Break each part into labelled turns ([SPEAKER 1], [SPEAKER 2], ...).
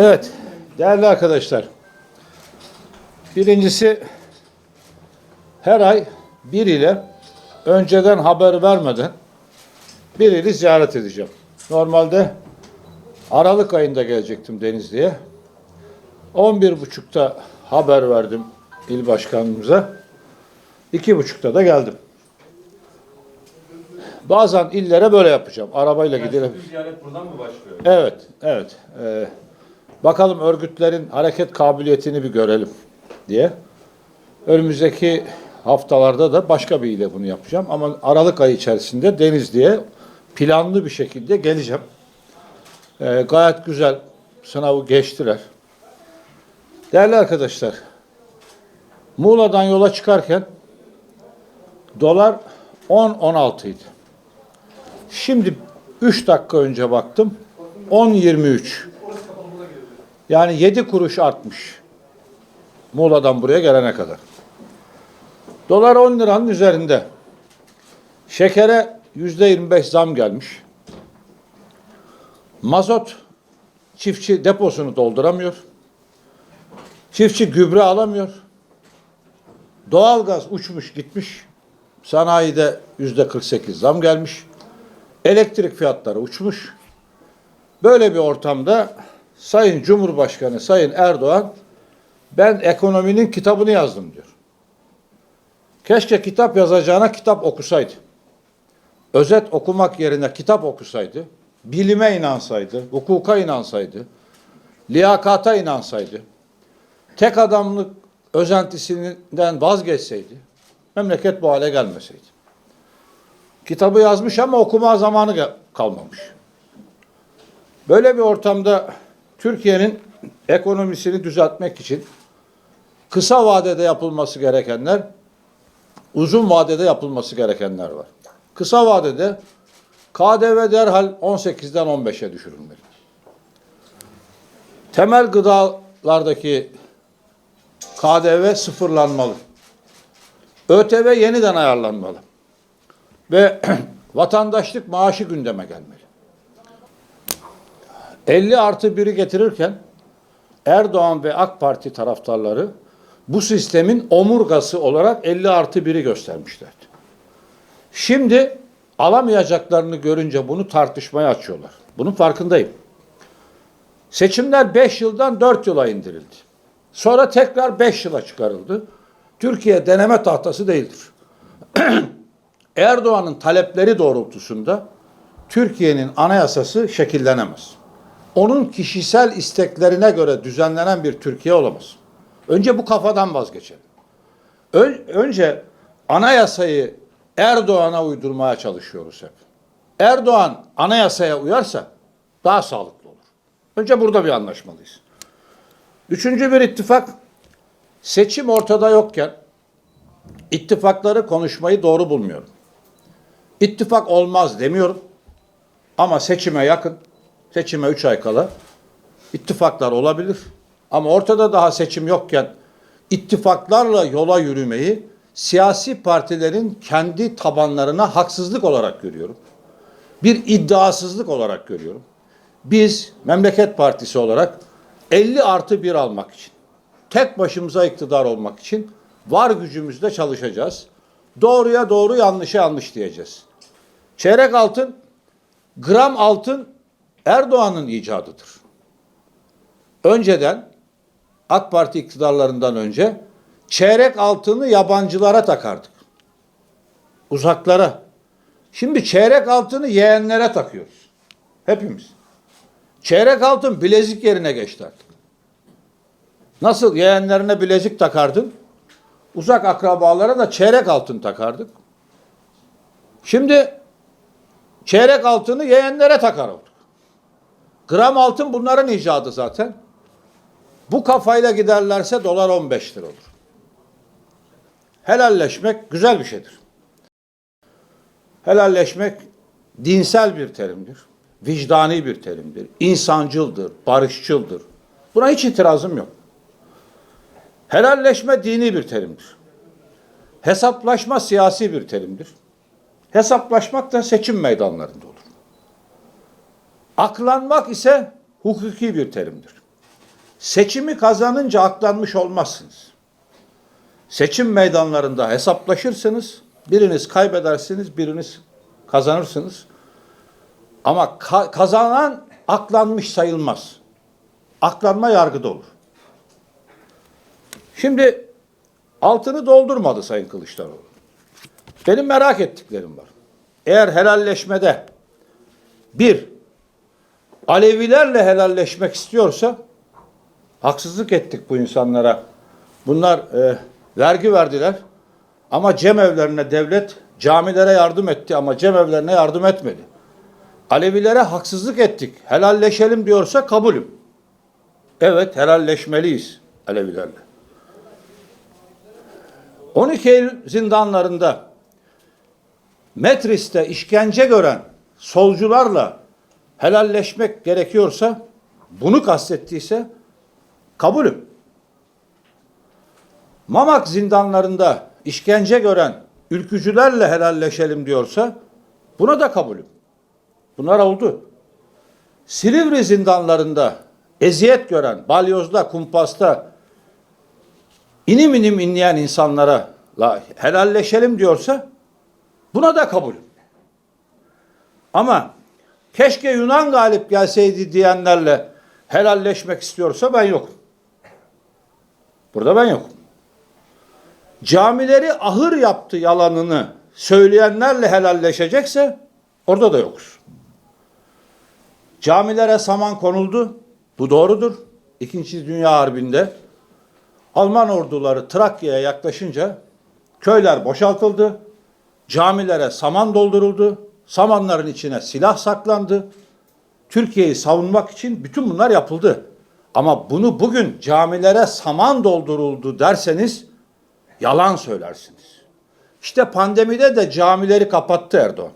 [SPEAKER 1] Evet, değerli arkadaşlar. Birincisi her ay bir ile önceden haber vermeden bir ili ziyaret edeceğim. Normalde Aralık ayında gelecektim Denizli'ye. 11.30'da haber verdim il başkanımıza. 2.30'da da geldim. Bazen illere böyle yapacağım. Arabayla gidelim.
[SPEAKER 2] Bu ziyaret buradan mı başlıyor?
[SPEAKER 1] Evet, evet. Ee, bakalım örgütlerin hareket kabiliyetini bir görelim diye. Önümüzdeki haftalarda da başka bir ile bunu yapacağım. Ama Aralık ayı içerisinde Denizli'ye planlı bir şekilde geleceğim. Ee, gayet güzel sınavı geçtiler. Değerli arkadaşlar, Muğla'dan yola çıkarken dolar 10-16 idi. Şimdi 3 dakika önce baktım. 10.23. Yani 7 kuruş artmış. Muğla'dan buraya gelene kadar. Dolar 10 liranın üzerinde. Şekere %25 zam gelmiş. Mazot çiftçi deposunu dolduramıyor. Çiftçi gübre alamıyor. Doğalgaz uçmuş gitmiş. Sanayide yüzde 48 zam gelmiş. Elektrik fiyatları uçmuş. Böyle bir ortamda Sayın Cumhurbaşkanı Sayın Erdoğan ben ekonominin kitabını yazdım diyor. Keşke kitap yazacağına kitap okusaydı. Özet okumak yerine kitap okusaydı, bilime inansaydı, hukuka inansaydı, liyakata inansaydı, tek adamlık özentisinden vazgeçseydi, memleket bu hale gelmeseydi. Kitabı yazmış ama okuma zamanı kalmamış. Böyle bir ortamda Türkiye'nin ekonomisini düzeltmek için kısa vadede yapılması gerekenler, uzun vadede yapılması gerekenler var. Kısa vadede KDV derhal 18'den 15'e düşürülmeli. Temel gıdalardaki KDV sıfırlanmalı. ÖTV yeniden ayarlanmalı ve vatandaşlık maaşı gündeme gelmeli. 50 artı 1'i getirirken Erdoğan ve AK Parti taraftarları bu sistemin omurgası olarak 50 artı 1'i göstermişlerdi. Şimdi alamayacaklarını görünce bunu tartışmaya açıyorlar. Bunun farkındayım. Seçimler 5 yıldan 4 yıla indirildi. Sonra tekrar 5 yıla çıkarıldı. Türkiye deneme tahtası değildir. Erdoğan'ın talepleri doğrultusunda Türkiye'nin anayasası şekillenemez. Onun kişisel isteklerine göre düzenlenen bir Türkiye olamaz. Önce bu kafadan vazgeçelim. Ön- önce anayasayı Erdoğan'a uydurmaya çalışıyoruz hep. Erdoğan anayasaya uyarsa daha sağlıklı olur. Önce burada bir anlaşmalıyız. Üçüncü bir ittifak seçim ortada yokken ittifakları konuşmayı doğru bulmuyorum. İttifak olmaz demiyorum. Ama seçime yakın, seçime 3 ay kala ittifaklar olabilir. Ama ortada daha seçim yokken ittifaklarla yola yürümeyi siyasi partilerin kendi tabanlarına haksızlık olarak görüyorum. Bir iddiasızlık olarak görüyorum. Biz Memleket Partisi olarak 50 artı 1 almak için, tek başımıza iktidar olmak için var gücümüzle çalışacağız. Doğruya doğru, yanlışa yanlış diyeceğiz. Çeyrek altın, gram altın Erdoğan'ın icadıdır. Önceden AK Parti iktidarlarından önce çeyrek altını yabancılara takardık. Uzaklara. Şimdi çeyrek altını yeğenlere takıyoruz. Hepimiz. Çeyrek altın bilezik yerine geçti artık. Nasıl yeğenlerine bilezik takardın? Uzak akrabalara da çeyrek altın takardık. Şimdi çeyrek altını yeğenlere takar olduk. Gram altın bunların icadı zaten. Bu kafayla giderlerse dolar 15 lira olur. Helalleşmek güzel bir şeydir. Helalleşmek dinsel bir terimdir. Vicdani bir terimdir. insancıldır, barışçıldır. Buna hiç itirazım yok. Helalleşme dini bir terimdir. Hesaplaşma siyasi bir terimdir. Hesaplaşmak da seçim meydanlarında. Aklanmak ise hukuki bir terimdir. Seçimi kazanınca aklanmış olmazsınız. Seçim meydanlarında hesaplaşırsınız. Biriniz kaybedersiniz, biriniz kazanırsınız. Ama ka- kazanan aklanmış sayılmaz. Aklanma yargıda olur. Şimdi altını doldurmadı Sayın Kılıçdaroğlu. Benim merak ettiklerim var. Eğer helalleşmede bir, Alevilerle helalleşmek istiyorsa haksızlık ettik bu insanlara. Bunlar e, vergi verdiler ama cemevlerine devlet camilere yardım etti ama cemevlerine yardım etmedi. Alevilere haksızlık ettik. Helalleşelim diyorsa kabulüm. Evet helalleşmeliyiz Alevilerle. 12 Eylül zindanlarında Metris'te işkence gören solcularla helalleşmek gerekiyorsa bunu kastettiyse kabulüm. Mamak zindanlarında işkence gören ülkücülerle helalleşelim diyorsa buna da kabulüm. Bunlar oldu. Silivri zindanlarında eziyet gören, balyozda, kumpasta inim inim inleyen insanlara la helalleşelim diyorsa buna da kabulüm. Ama keşke Yunan galip gelseydi diyenlerle helalleşmek istiyorsa ben yokum. Burada ben yokum. Camileri ahır yaptı yalanını söyleyenlerle helalleşecekse orada da yokuz. Camilere saman konuldu. Bu doğrudur. İkinci Dünya Harbi'nde Alman orduları Trakya'ya yaklaşınca köyler boşaltıldı. Camilere saman dolduruldu. Samanların içine silah saklandı. Türkiye'yi savunmak için bütün bunlar yapıldı. Ama bunu bugün camilere saman dolduruldu derseniz yalan söylersiniz. İşte pandemide de camileri kapattı Erdoğan.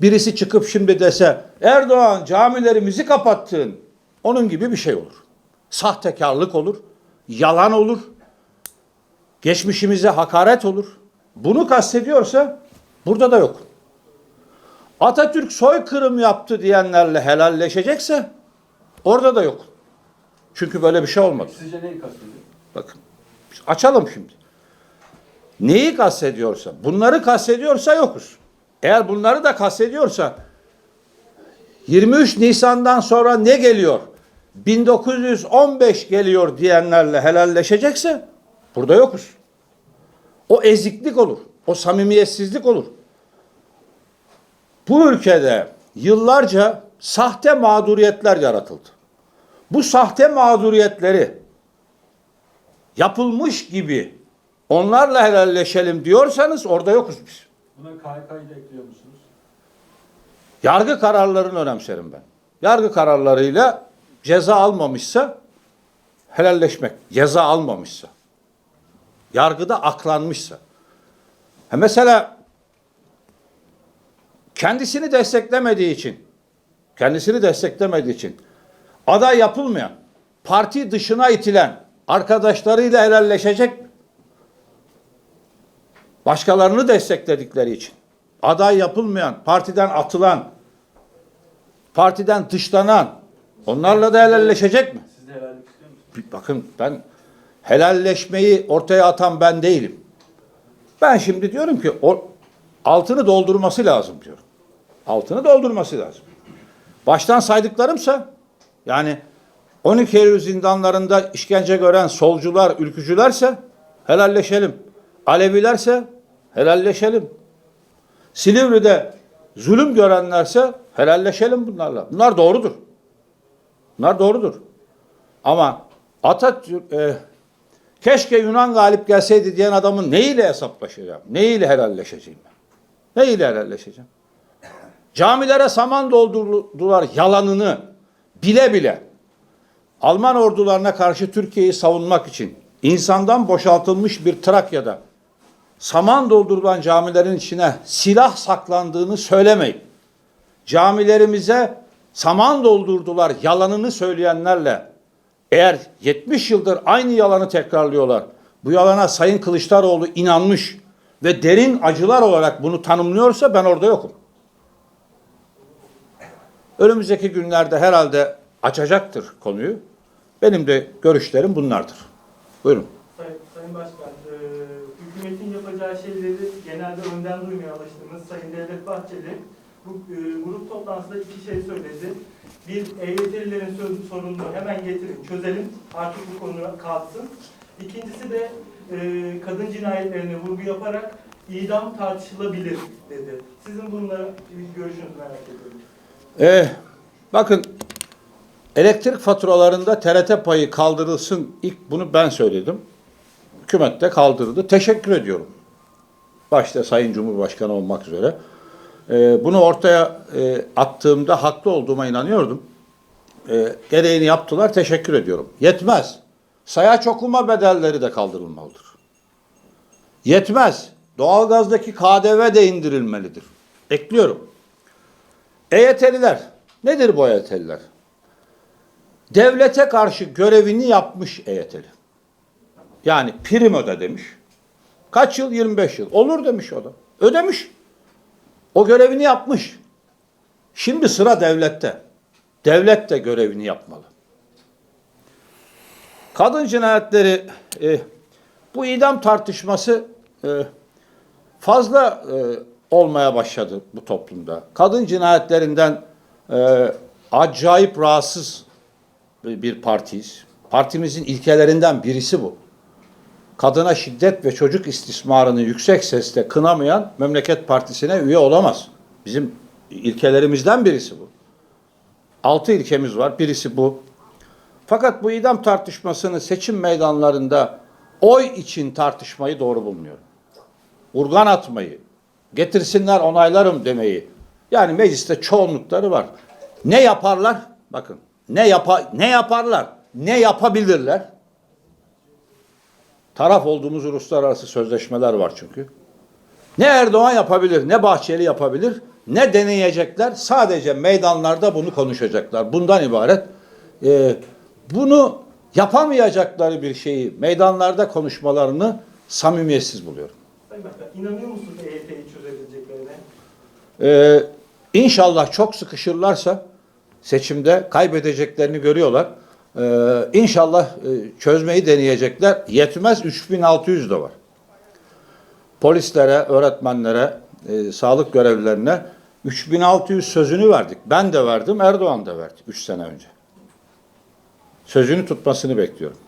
[SPEAKER 1] Birisi çıkıp şimdi dese Erdoğan camilerimizi kapattın. Onun gibi bir şey olur. Sahtekarlık olur, yalan olur, geçmişimize hakaret olur. Bunu kastediyorsa burada da yok. Atatürk soykırım yaptı diyenlerle helalleşecekse orada da yok. Çünkü böyle bir şey olmadı.
[SPEAKER 2] Sizce neyi kastediyor?
[SPEAKER 1] Bakın açalım şimdi. Neyi kastediyorsa, bunları kastediyorsa yokuz. Eğer bunları da kastediyorsa 23 Nisan'dan sonra ne geliyor? 1915 geliyor diyenlerle helalleşecekse burada yokuz. O eziklik olur. O samimiyetsizlik olur. Bu ülkede yıllarca sahte mağduriyetler yaratıldı. Bu sahte mağduriyetleri yapılmış gibi onlarla helalleşelim diyorsanız orada yokuz biz.
[SPEAKER 2] Buna KHK'yı da ekliyor musunuz?
[SPEAKER 1] Yargı kararlarını önemserim ben. Yargı kararlarıyla ceza almamışsa helalleşmek, ceza almamışsa, yargıda aklanmışsa. Ha mesela kendisini desteklemediği için, kendisini desteklemediği için aday yapılmayan, parti dışına itilen arkadaşlarıyla helalleşecek? Başkalarını destekledikleri için. Aday yapılmayan, partiden atılan, partiden dışlanan, onlarla da helalleşecek mi?
[SPEAKER 2] Siz de helallik istiyor musunuz?
[SPEAKER 1] Bakın ben helalleşmeyi ortaya atan ben değilim. Ben şimdi diyorum ki o altını doldurması lazım diyorum. Altını doldurması lazım. Baştan saydıklarımsa yani 12 Eylül zindanlarında işkence gören solcular, ülkücülerse helalleşelim. Alevilerse helalleşelim. Silivri'de zulüm görenlerse helalleşelim bunlarla. Bunlar doğrudur. Bunlar doğrudur. Ama Atatürk e, keşke Yunan galip gelseydi diyen adamın neyiyle hesaplaşacağım? Neyiyle helalleşeceğim ben? Neyiyle helalleşeceğim? Camilere saman doldurdular yalanını bile bile. Alman ordularına karşı Türkiye'yi savunmak için insandan boşaltılmış bir Trakya'da saman doldurulan camilerin içine silah saklandığını söylemeyin. Camilerimize saman doldurdular yalanını söyleyenlerle eğer 70 yıldır aynı yalanı tekrarlıyorlar. Bu yalana Sayın Kılıçdaroğlu inanmış ve derin acılar olarak bunu tanımlıyorsa ben orada yokum. Önümüzdeki günlerde herhalde açacaktır konuyu. Benim de görüşlerim bunlardır. Buyurun.
[SPEAKER 3] Sayın, Sayın Başkan, e, hükümetin yapacağı şeyleri genelde önden duymaya alıştığımız Sayın Devlet Bahçeli bu e, grup toplantısında iki şey söyledi. Bir, EYT'lilerin sorununu hemen getirin, çözelim, artık bu konu kalksın. İkincisi de e, kadın cinayetlerine vurgu yaparak idam tartışılabilir dedi. Sizin bununla görüşünüzü merak ediyorum.
[SPEAKER 1] Ee, bakın elektrik faturalarında TRT payı kaldırılsın. İlk bunu ben söyledim. Hükümet de kaldırdı. Teşekkür ediyorum. Başta Sayın Cumhurbaşkanı olmak üzere. Ee, bunu ortaya e, attığımda haklı olduğuma inanıyordum. Ee, gereğini yaptılar. Teşekkür ediyorum. Yetmez. Sayaç okuma bedelleri de kaldırılmalıdır. Yetmez. Doğalgazdaki KDV de indirilmelidir. Ekliyorum. EYT'liler. Nedir bu EYT'liler? Devlete karşı görevini yapmış EYT'li. Yani prim öde demiş. Kaç yıl? 25 yıl. Olur demiş o da. Ödemiş. O görevini yapmış. Şimdi sıra devlette. Devlet de görevini yapmalı. Kadın cinayetleri e, bu idam tartışması e, fazla e, olmaya başladı bu toplumda. Kadın cinayetlerinden e, acayip rahatsız bir partiyiz. Partimizin ilkelerinden birisi bu. Kadına şiddet ve çocuk istismarını yüksek sesle kınamayan Memleket Partisi'ne üye olamaz. Bizim ilkelerimizden birisi bu. Altı ilkemiz var. Birisi bu. Fakat bu idam tartışmasını seçim meydanlarında oy için tartışmayı doğru bulmuyorum urgan atmayı, getirsinler onaylarım demeyi. Yani mecliste çoğunlukları var. Ne yaparlar? Bakın ne yapa ne yaparlar? Ne yapabilirler? Taraf olduğumuz uluslararası sözleşmeler var çünkü. Ne Erdoğan yapabilir, ne Bahçeli yapabilir, ne deneyecekler. Sadece meydanlarda bunu konuşacaklar. Bundan ibaret. Ee, bunu yapamayacakları bir şeyi meydanlarda konuşmalarını samimiyetsiz buluyorum.
[SPEAKER 3] Sayın Başkan, inanıyor musunuz EYT'yi çözebileceklerine?
[SPEAKER 1] Ee, inşallah çok sıkışırlarsa seçimde kaybedeceklerini görüyorlar. Ee, inşallah e, çözmeyi deneyecekler. Yetmez 3600 de var. Polislere, öğretmenlere, e, sağlık görevlilerine 3600 sözünü verdik. Ben de verdim, Erdoğan da verdi 3 sene önce. Sözünü tutmasını bekliyorum.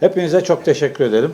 [SPEAKER 1] Hepinize çok teşekkür ederim.